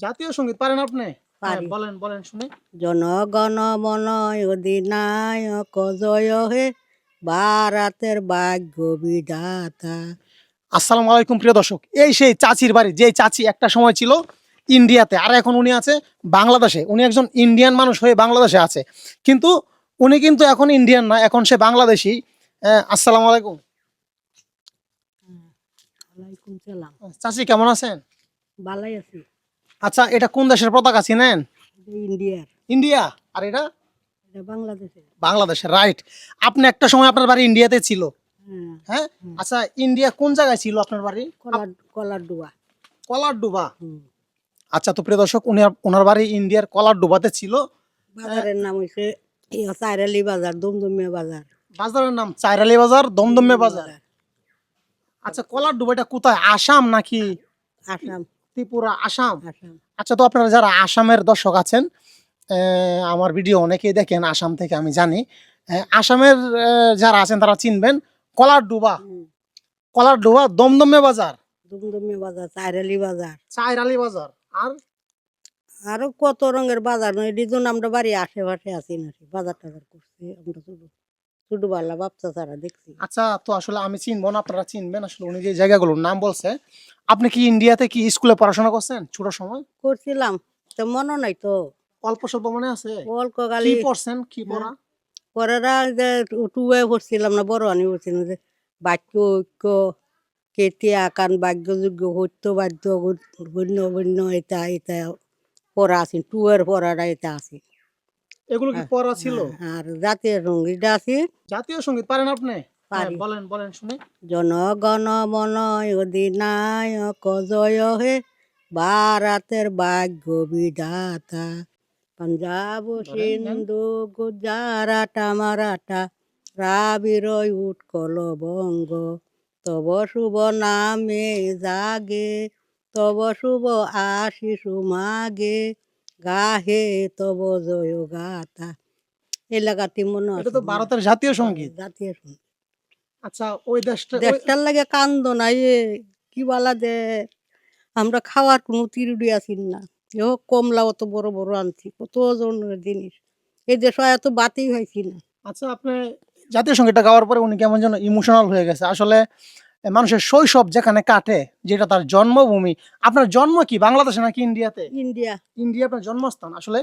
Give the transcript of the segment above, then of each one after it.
জাতীয় সংগীত পারেন আপনি? হ্যাঁ, বলেন বলেন শুনে। জনগণ মন অধিনায়ক জয় হে ভারতের ভাগ্য বিধাতা। আসসালামু আলাইকুম প্রিয় দর্শক। এই সেই চাচির বাড়ি যে চাচি একটা সময় ছিল ইন্ডিয়াতে আর এখন উনি আছে বাংলাদেশে। উনি একজন ইন্ডিয়ান মানুষ হয়ে বাংলাদেশে আছে। কিন্তু উনি কিন্তু এখন ইন্ডিয়ান না এখন সে বাংলাদেশি। আহ, আসসালামু আলাইকুম। চাচি কেমন আছেন? ভালাই আছি। আচ্ছা এটা কোন দেশের পতাকা চিনেন? ইন্ডিয়ার। ইন্ডিয়া? আর এটা? এটা বাংলাদেশের। বাংলাদেশের রাইট আপনি একটা সময় আপনার বাড়ি ইন্ডিয়াতে ছিল। হ্যাঁ হ্যাঁ? আচ্ছা ইন্ডিয়া কোন জায়গায় ছিল আপনার বাড়ি? কলার কলার ডুবা কলার ডুবা হুম। আচ্ছা তো প্রিয় দর্শক উনি ওনার বাড়ি ইন্ডিয়ার কলার ডুবাতে ছিল। বাজারের নাম হয়েছে চাইরালি বাজার দমদমিয়া বাজার। বাজারের নাম চাইরালি বাজার দমদমে বাজার। আচ্ছা কলার ডুবাটা কোথায়? আসাম নাকি? আসাম। ত্রিপুরা আসাম। আচ্ছা তো আপনারা যারা আসামের দর্শক আছেন আমার ভিডিও অনেকেই দেখেন আসাম থেকে আমি জানি। আসামের যারা আছেন তারা চিনবেন কলার ডুবা। কলার ডুবা দমদমে বাজার। দমদমিয়া বাজার চাইরালি বাজার। চাইরালি বাজার। আর? আরও কত রঙের বাজার নয় এটির আমরা বাড়ি আশেপাশে আছি না বাজার টাজার করছি আমরা ছোট ছোট বাচ্চা ছাড়া দেখছি। আচ্ছা তো আসলে আমি চিনবো না আপনারা চিনবেন। আসলে উনি যে জায়গাগুলোর নাম বলছে আপনি কি ইন্ডিয়াতে কি স্কুলে পড়াশোনা করছেন ছোট সময়? করছিলাম তো মনে নাই তো। অল্প স্বল্প মনে আছে? অল্প কি পড়ছেন? কি পড়া? পরেরা যে টুয়ে পড়ছিলাম না বড় আনি পড়ছিলাম যে বাক্য ঐক্য কেতিয়া আকান বাক্যযোগ্য সত্য বাদ্য গণ্য গণ্য এটা এটা পড়া আছে টুয়ের পড়াটা এটা আছে। এগুলো কি পড়া ছিল? আর জাতীয় সঙ্গীতটা আছে। জাতীয় সংগীত পারেন আপনি? হ্যাঁ, বলেন বলেন শুনে। জনগণ মন অধিনায়ক জয় হে ভারতের ভাগ্য বিধাতা। পাঞ্জাব সিন্ধু গুজরাট মারাঠা রাবির উৎকল বঙ্গ। তব শুভ নামে জাগে তব শুভ আশিস মাগে। গাহে তব জয় গাতা গাথা এলাকাতে মনে এটা তো ভারতের জাতীয় সংগীত। জাতীয় সংগীত। আচ্ছা ওই দেশটা দেশটার লাগে কান্দ নাই এ কি বলা দে আমরা খাওয়ার কোনো তিরুডি আছি না। এ হোক কমলা অত বড় বড় আনছি কত জনের জিনিস। এই দেশ এত বাতি হয়েছি না। আচ্ছা আপনি জাতীয় সঙ্গীতটা গাওয়ার পরে উনি কেমন যেন ইমোশনাল হয়ে গেছে। আসলে এ, মানুষের শৈশব যেখানে কাটে যেটা তার জন্মভূমি। আপনার জন্ম কি বাংলাদেশে নাকি ইন্ডিয়াতে? ইন্ডিয়া। ইন্ডিয়া আপনার জন্মস্থান। আসলে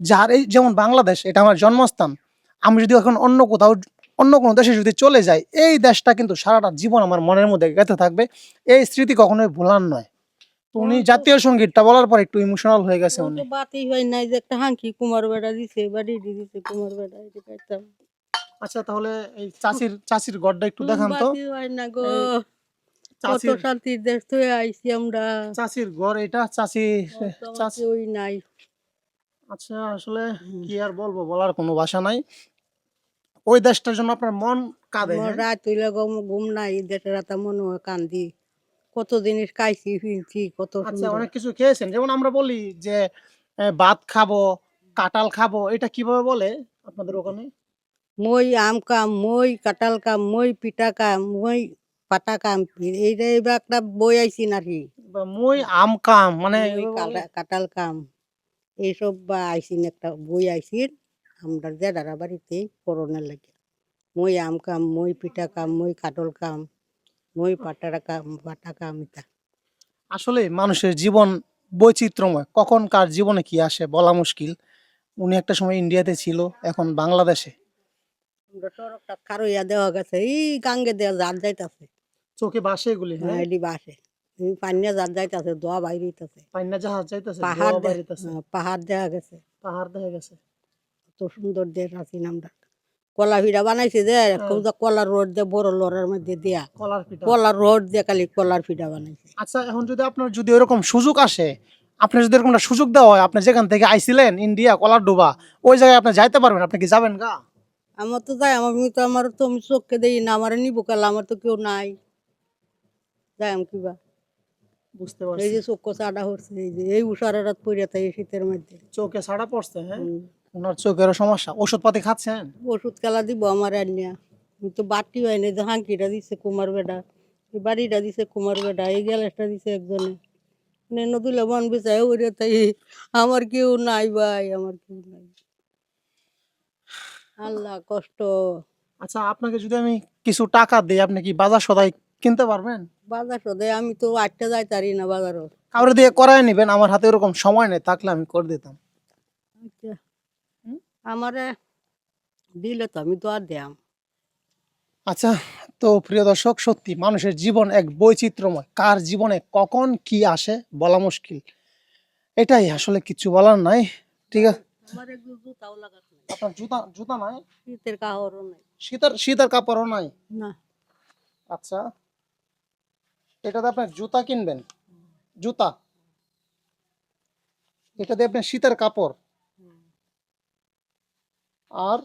যার এই যেমন বাংলাদেশ এটা আমার জন্মস্থান। আমি যদি এখন অন্য কোথাও অন্য কোনো দেশে যদি চলে যাই এই দেশটা কিন্তু সারাটা জীবন আমার মনের মধ্যে গেঁথে থাকবে। এই স্মৃতি কখনোই ভোলার নয়। উনি জাতীয় সঙ্গীতটা বলার পর একটু ইমোশনাল হয়ে গেছে উনি। তো বাতি হয় নাই যে একটা হাঙ্কি কুমার বেড়া দিছে বাড়ি দিছে কুমার বেড়া আচ্ছা তাহলে এই চাচির চাচির গড়টা একটু দেখান তো। কত চাচির শান্তির আইছি আমরা। চাচির গড় এটা চাচি চাচি ওই নাই। আচ্ছা আসলে কি আর বলব বলার কোনো ভাষা নাই। ওই দেশটার জন্য আপনার মন কাঁদে হ্যাঁ? রাত হইলে ঘুম ঘুম নাই দেশের রাতা মনে কান্দি। কত জিনিস খাইছি ফিরছি কত আচ্ছা অনেক কিছু খেয়েছেন। যেমন আমরা বলি যে ভাত খাব কাঁঠাল খাব এটা কীভাবে বলে আপনাদের ওখানে? মই আম কাম মই কাঁঠাল কাম মই পিঠা কাম মই পাতা কাম এইটা এইবার একটা বই আইছি নাকি? মই আম কাম মানে কাঁঠাল কাম এইসব বা আইসিন একটা বই আইসিন আমরা জেডারা বাড়িতে করোনার লাগে। মই আম কাম মই পিঠা কাম মই কাঠল কাম মই পাটারা কাম পাটা কাম এটা আসলে মানুষের জীবন বৈচিত্র্যময়। কখন কার জীবনে কি আসে বলা মুশকিল। উনি একটা সময় ইন্ডিয়াতে ছিল এখন বাংলাদেশে। আমরা সড়কটা খারইয়া দেওয়া গেছে। এই গাঙ্গে দেওয়া জাত যাইতাছে। চোখে বাসে এগুলি হ্যাঁ? এডি বাসে। এই পানিয়া যাইতাছে দোয়া বাইরিতাছে। পান্না জাহাজ যাইতেছে পাহাড় দোয়া দে- বাড়িতেছে পাহাড় দেওয়া গেছে। পাহাড় দেখা গেছে। কত সুন্দর দেশ আছি আমরা। কলা ভিড়া বানাইছে যে কলার রোড দিয়ে বড় লড়ার মধ্যে দিয়া। কলার পিঠা কলার রোড দিয়ে খালি কলার ফিডা বানাইছে। আচ্ছা এখন যদি আপনার যদি ওরকম সুযোগ আসে আপনি যদি এরকম সুযোগ দেওয়া হয় আপনি যেখান থেকে আইছিলেন ইন্ডিয়া কলার ডোবা ওই জায়গায় আপনি যাইতে পারবেন আপনি কি যাবেন গা? আমার তো যাই আমার আমি তো আমার তো আমি চোখকে দেই না আমার নিবো কালা আমার তো কেউ নাই। যাই আমি কিবা। বুঝতে পারছি। এই যে চোখ চাটা হচ্ছে এই যে এই উষার রাত পড়ে থাকে শীতের মধ্যে। চোখে ছাড়া পড়ছে হ্যাঁ। ওনার চোখেরও সমস্যা। ওষুধ পাতি খাচ্ছেন? ওষুধ খেলা দিব আমার আনিয়া আমি তো বাটি হয় না যে হাঙ্কিটা দিছে কুমার বেটা এই বাড়িটা দিছে কুমার বেটা এই গ্যালাসটা দিছে একজনে। নেন দিলে মন বিচায় ওরে তাই আমার কেউ নাই ভাই আমার কেউ নাই। আল্লাহ কষ্ট। আচ্ছা আপনাকে যদি আমি কিছু টাকা দিই আপনি কি বাজার সদাই কিনতে পারবেন? বাজার সদে আমি তো আটটা যাইতারি না বাজারও। কাউরে দিয়ে করায় নেবেন আমার হাতে ওরকম সময় নেই থাকলে আমি করে দিতাম। আচ্ছা। আমারে দিলে তো আমি তো আর দিয়াম। আচ্ছা তো প্রিয় দর্শক সত্যি মানুষের জীবন এক বৈচিত্র্যময়। কার জীবনে কখন কি আসে বলা মুশকিল। এটাই আসলে কিছু বলার নাই ঠিক আছে আপনার জুতা জুতা নাই? শীতের কাহরও নাই। শীতের শীতের কাপড়ও নাই? না। আচ্ছা। এটাতে আপনার জুতা কিনবেন? জুতা? এটাতে আপনার শীতের কাপড়? আর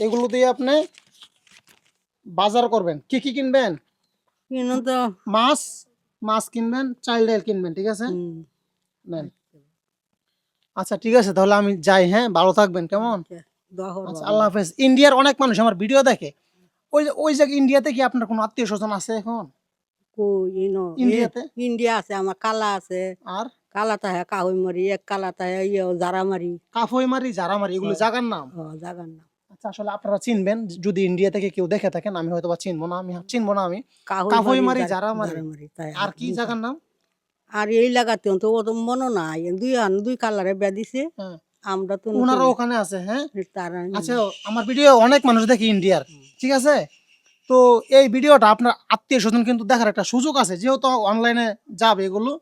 এগুলো দিয়ে আপনি বাজার করবেন। কি কি কিনবেন? মাছ মাছ কিনবেন চাইল্ড ডাইল কিনবেন ঠিক আছে? নেন। আচ্ছা ঠিক আছে তাহলে আমি যাই হ্যাঁ? ভালো থাকবেন কেমন? আচ্ছা, আল্লাহ হাফেজ। ইন্ডিয়ার অনেক মানুষ আমার ভিডিও দেখে। ওই ওই জায়গায় ইন্ডিয়াতে কি আপনার কোনো আত্মীয় স্বজন আছে এখন? কই ইনো এ, ইন্ডিয়াতে? ইন্ডিয়া আছে আমার কালা আছে। আর? কালা তাহে কাহই মারি এক কালা তাহে ইয়ে জারা মারি কাফই মারি জারা মারি এগুলো নাম জাগার না আচ্ছা আসলে আপনারা চিনবেন যদি ইন্ডিয়া থেকে কেউ দেখে থাকেন আমি হয়তো বা চিনবো না আমি চিনবো না আমি। কাহই মারি, জারা- মারি। আর কি জায়গার নাম? আর এই লাগাতে তো অত মনে নাই। দুই আন দুই কালারে বেয়া দিছে। হ্যাঁ। আমরা তো ওনারা ওখানে আছে হ্যাঁ? তারা আচ্ছা আমার ভিডিও অনেক মানুষ দেখে ইন্ডিয়ার ঠিক আছে? তো এই ভিডিওটা আপনার আত্মীয় স্বজন কিন্তু দেখার একটা সুযোগ আছে। যেহেতু অনলাইনে যাবে এগুলো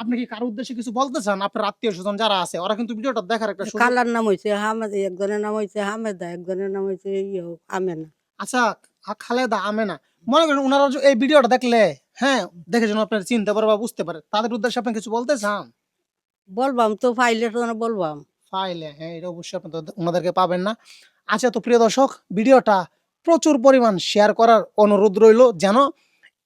আপনি কি কারোর উদ্দেশ্যে কিছু বলতে চান? আপনার আত্মীয় স্বজন যারা আছে ওরা কিন্তু ভিডিওটা দেখার একটা সুযোগ কালার নাম হয়েছে হামেদ একজনের নাম হয়েছে হামেদা একজনের নাম হয়েছে ইয়ে আমেনা। আচ্ছা খালেদা আমেনা। মনে করেন ওনারা এই ভিডিওটা দেখলে হ্যাঁ দেখে যেন আপনার চিনতে পারে বা বুঝতে পারে তাদের উদ্দেশ্যে আপনি কিছু বলতে চান বলবাম তো ফাইলে তো বলবাম। ফাইলে হ্যাঁ এটা অবশ্যই আপনি ওনাদেরকে পাবেন না। আচ্ছা তো প্রিয় দর্শক ভিডিওটা প্রচুর পরিমাণ শেয়ার করার অনুরোধ রইল যেন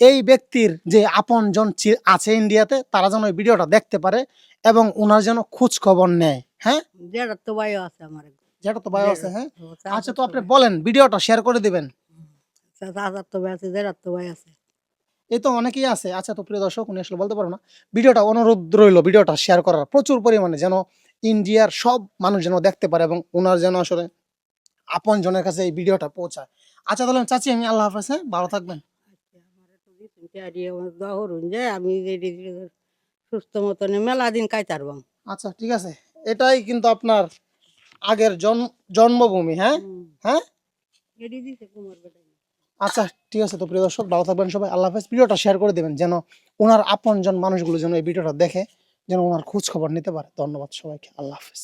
এই ব্যক্তির যে আপনজন চি- আছে ইন্ডিয়াতে তারা যেন ওই ভিডিওটা দেখতে পারে এবং ওনার যেন খোঁজ খবর নেয় হ্যাঁ? যেটা তো ভাইও আছে আমার। যেটা তো ভাই আছে হ্যাঁ? আচ্ছা তো আপনি বলেন ভিডিওটা শেয়ার করে দিবেন। চাচার তো ভাই আছে যেটার তো ভাই আছে। এই তো অনেকেই আছে। আচ্ছা তো প্রিয় দর্শক উনি আসলে বলতে পারব না। ভিডিওটা অনুরোধ রইল ভিডিওটা শেয়ার করার প্রচুর পরিমাণে যেন ইন্ডিয়ার সব মানুষ যেন দেখতে পারে এবং ওনার যেন আসলে আপন জনের কাছে এই ভিডিওটা পৌঁছায়। আচ্ছা তাহলে চাচি আমি আল্লাহ হাফেজ হ্যাঁ? ভালো থাকবেন। আচ্ছা, যে আমি সুস্থ মতন মেলা দিন কাইতারবাম আচ্ছা ঠিক আছে। এটাই কিন্তু আপনার আগের জন্ম জন্মভূমি হ্যাঁ? হ্যাঁ? দিছে কুমার বেটা আচ্ছা ঠিক আছে তো প্রিয় দর্শক, ভালো থাকবেন সবাই, আল্লাহ হাফেজ। ভিডিওটা শেয়ার করে দেবেন যেন ওনার আপনজন মানুষগুলো যেন এই ভিডিওটা দেখে, যেন ওনার খোঁজ খবর নিতে পারে। ধন্যবাদ সবাইকে, আল্লাহ হাফেজ।